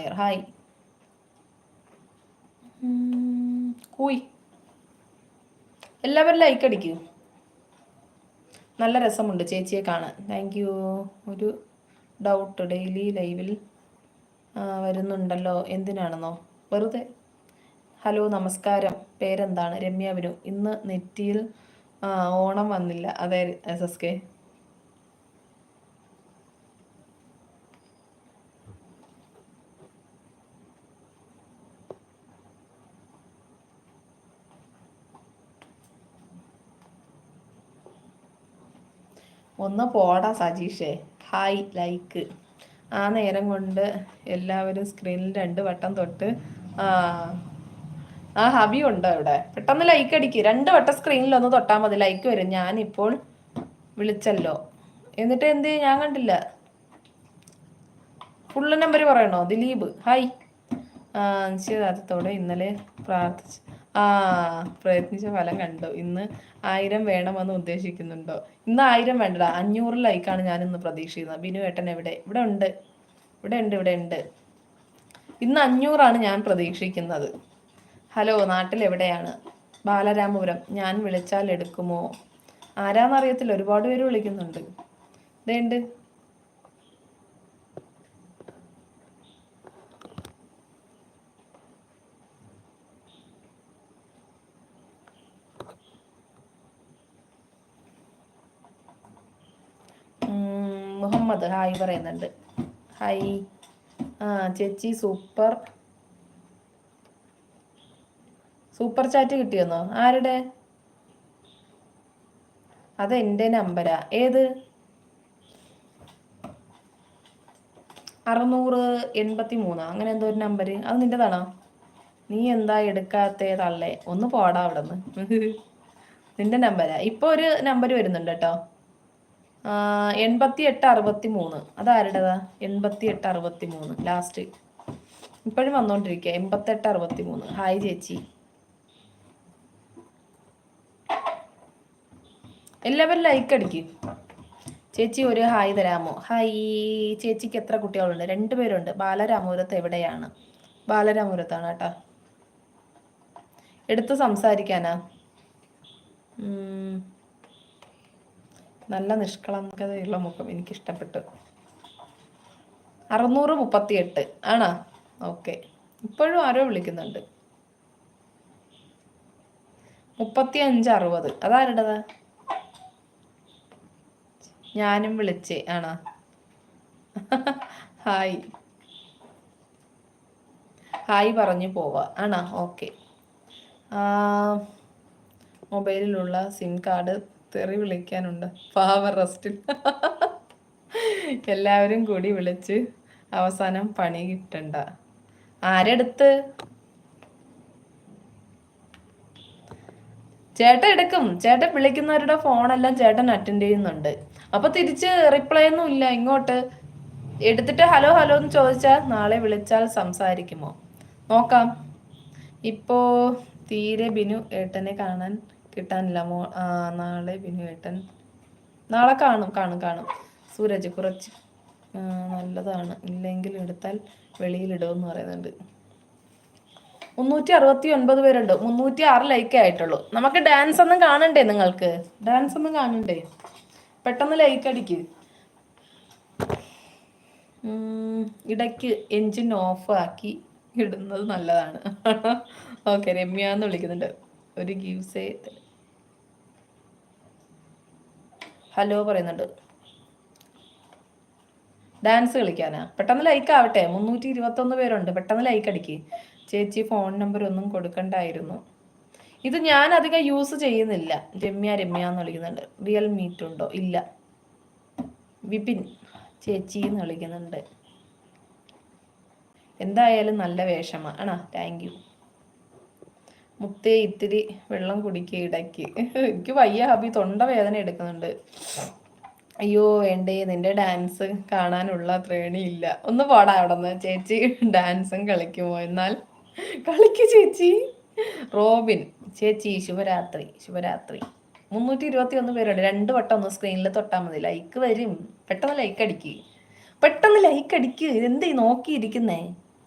Nair hi കൂയ്. എല്ലാവരും like അടിക്കൂ. നല്ല രസമുണ്ട് ചേച്ചിയെ കാണാൻ. താങ്ക് യു ഒരു ഡൗട്ട് ഡെയിലി ലൈവിൽ വരുന്നുണ്ടല്ലോ. എന്തിനാണെന്നോ? വെറുതെ. ഹലോ നമസ്കാരം. പേരെന്താണ്? രമ്യ വിനു. ഇന്ന് നെറ്റിയിൽ ഓണം വന്നില്ല. അതെ എസ് എസ് കെ. ഒന്ന് പോടാ സജീഷേ. Hi like. ആ നേരം കൊണ്ട് എല്ലാവരും സ്ക്രീനിൽ രണ്ട് വട്ടം തൊട്ട് ആ ഹബി ഉണ്ടോ ഇവിടെ? പെട്ടെന്ന് ലൈക്ക് അടിക്ക്. രണ്ട് വട്ടം സ്ക്രീനിൽ ഒന്ന് തൊട്ടാൽ മതി. ലൈക്ക് വരും. ഞാനിപ്പോൾ വിളിച്ചല്ലോ. എന്നിട്ട് എന്ത്? ഞാൻ കണ്ടില്ല. ഫുള്ള് നമ്പർ പറയണോ? ദിലീപ്. ഹായ്. നിശ്ചയദാർത്ഥത്തോടെ ഇന്നലെ പ്രാർത്ഥിച്ച് ആ പ്രയത്നിച്ച ഫലം കണ്ടു. ഇന്ന് ആയിരം വേണമെന്ന് ഉദ്ദേശിക്കുന്നുണ്ടോ? ഇന്ന് ആയിരം വേണ്ടടാ. അഞ്ഞൂറ് ലൈക്കാണ് ഞാൻ ഇന്ന് പ്രതീക്ഷിക്കുന്നത്. ബിനു ഏട്ടൻ എവിടെ? ഇവിടെ ഉണ്ട്. ഇവിടെ ഉണ്ട് ഇവിടെ ഉണ്ട്. ഇന്ന് അഞ്ഞൂറാണ് ഞാൻ പ്രതീക്ഷിക്കുന്നത്. ഹലോ നാട്ടിൽ എവിടെയാണ്? ബാലരാമപുരം. ഞാൻ വിളിച്ചാൽ എടുക്കുമോ? ആരാന്നറിയത്തില്ല. ഒരുപാട് പേര് വിളിക്കുന്നുണ്ട്. ഇതേണ്ട് മുഹമ്മദ്. ഹായ് പറയുന്നുണ്ട്. ഹായ്. ആ ചേച്ചി സൂപ്പർ. Super chat കിട്ടിയെന്നോ? ആരുടെ? അത് എന്റെ നമ്പരാ. ഏത്? അറുന്നൂറ് എൺപത്തി മൂന്ന് അങ്ങനെ എന്തോ ഒരു നമ്പർ അത് നിന്റെതാണോ? നീ എന്താ എടുക്കാത്തേ തള്ളേ? ഒന്ന് പോടാ അവിടെ നിന്ന് നിന്റെ നമ്പരാ. ഇപ്പൊ ഒരു നമ്പർ വരുന്നുണ്ട് കേട്ടോ. എൺപത്തി എട്ട് അറുപത്തി മൂന്ന് അതാരുടേതാ? എൺപത്തി എട്ട് അറുപത്തി മൂന്ന് ലാസ്റ്റ് ഇപ്പോഴും വന്നോണ്ടിരിക്കുക എൺപത്തെട്ട് അറുപത്തി മൂന്ന് ഹായ് ചേച്ചി. എല്ലാവരും ലൈക്ക് അടിക്കും. ചേച്ചി ഒരു ഹായ് തരാമോ? ഹായ് ചേച്ചിക്ക് എത്ര കുട്ടികളുണ്ട്? രണ്ടുപേരുണ്ട് ബാലരാമപുരത്ത് എവിടെയാണ്? ബാലരാമപുരത്താണ് കേട്ടോ. എടുത്ത് സംസാരിക്കാനാ. നല്ല നിഷ്കളങ്കതയുള്ള മുഖം എനിക്കിഷ്ടപ്പെട്ടു. അറുന്നൂറ് മുപ്പത്തി എട്ട് ആണോ? ഓക്കെ. ഇപ്പോഴും ആരോ വിളിക്കുന്നുണ്ട്. മുപ്പത്തി അഞ്ച് അറുപത്. അതാരുടേതാ? ഞാനും വിളിച്ചേ. ആണോ? ഹായ്. ഹായ് പറഞ്ഞു പോവാ. ആണോ? ഓക്കെ. മൊബൈലിലുള്ള സിം കാർഡ് തെറി വിളിക്കാനുണ്ട്. പാവ റെസ്റ്റിൽ എല്ലാവരും കൂടി വിളിച്ച് അവസാനം പണി കിട്ടണ്ട. ആരെടുത്ത്? ചേട്ടൻ എടുക്കും. ചേട്ടൻ വിളിക്കുന്നവരുടെ ഫോണെല്ലാം ചേട്ടൻ അറ്റൻഡ് ചെയ്യുന്നുണ്ട്. അപ്പൊ തിരിച്ച് റിപ്ലൈ ഒന്നും ഇല്ല. ഇങ്ങോട്ട് എടുത്തിട്ട് ഹലോ ഹലോ എന്ന് ചോദിച്ചാൽ നാളെ വിളിച്ചാൽ സംസാരിക്കുമോ? നോക്കാം. ഇപ്പോ തീരെ ബിനു ഏട്ടനെ കാണാൻ കിട്ടാനില്ല. മോ നാളെ പിന്നെ ഏട്ടൻ. നാളെ കാണും കാണും കാണും. സൂരജ് കുറച്ച് നല്ലതാണ്. ഇല്ലെങ്കിൽ എടുത്താൽ വെളിയിലിടുമെന്ന് പറയുന്നുണ്ട്. മുന്നൂറ്റി അറുപത്തി ഒൻപത് പേരുണ്ട്. മുന്നൂറ്റി ആറ് ലൈക്കേ ആയിട്ടുള്ളൂ. നമുക്ക് ഡാൻസ് ഒന്നും കാണണ്ടേ നിങ്ങൾക്ക്? ഡാൻസ് ഒന്നും കാണണ്ടേ? പെട്ടെന്ന് ലൈക്ക് അടിക്ക്. ഇടയ്ക്ക് എൻജിൻ ഓഫ് ആക്കി ഇടുന്നത് നല്ലതാണ്. ഓക്കെ രമ്യ എന്ന് വിളിക്കുന്നുണ്ട്. ഒരു ഗീവ്സേ ഹലോ പറയുന്നുണ്ട്. ഡാൻസ് കളിക്കാനാ? പെട്ടെന്ന് ലൈക്ക് ആവട്ടെ. മുന്നൂറ്റി ഇരുപത്തൊന്ന് പേരുണ്ട്. പെട്ടെന്ന് ലൈക്ക് അടിക്ക്. ചേച്ചി ഫോൺ നമ്പർ ഒന്നും കൊടുക്കണ്ടായിരുന്നു. ഇത് ഞാൻ അധികം യൂസ് ചെയ്യുന്നില്ല. രമ്യ രമ്യ എന്ന് വിളിക്കുന്നുണ്ട്. റിയൽ മീറ്റ് ഉണ്ടോ? ഇല്ല. വിപിൻ ചേച്ചി എന്ന് വിളിക്കുന്നുണ്ട്. എന്തായാലും നല്ല വേഷമാ. ആണോ? താങ്ക് മുത്തേ ഇത്തിരി വെള്ളം കുടിക്കുക ഇടയ്ക്ക്. എനിക്ക് വയ്യ ഹബി തൊണ്ട വേദന എടുക്കുന്നുണ്ട്. അയ്യോ വേണ്ടേ നിന്റെ ഡാൻസ് കാണാനുള്ള ത്രേണിയില്ല ഒന്ന് പോടാ അവിടെ നിന്ന് ചേച്ചി ഡാൻസും കളിക്കുമോ? എന്നാൽ കളിക്കു ചേച്ചി. റോബിൻ ചേച്ചി ശുഭരാത്രി ശുഭരാത്രി. മുന്നൂറ്റി ഇരുപത്തി ഒന്ന് പേരുണ്ട്. രണ്ട് വട്ടം ഒന്ന് സ്ക്രീനിൽ തൊട്ടാൽ മതി. ലൈക്ക് വരും. പെട്ടെന്ന് ലൈക്ക് അടിക്ക്. പെട്ടെന്ന് ലൈക്ക് അടിക്ക്. എന്തേ നോക്കിയിരിക്കുന്നേ?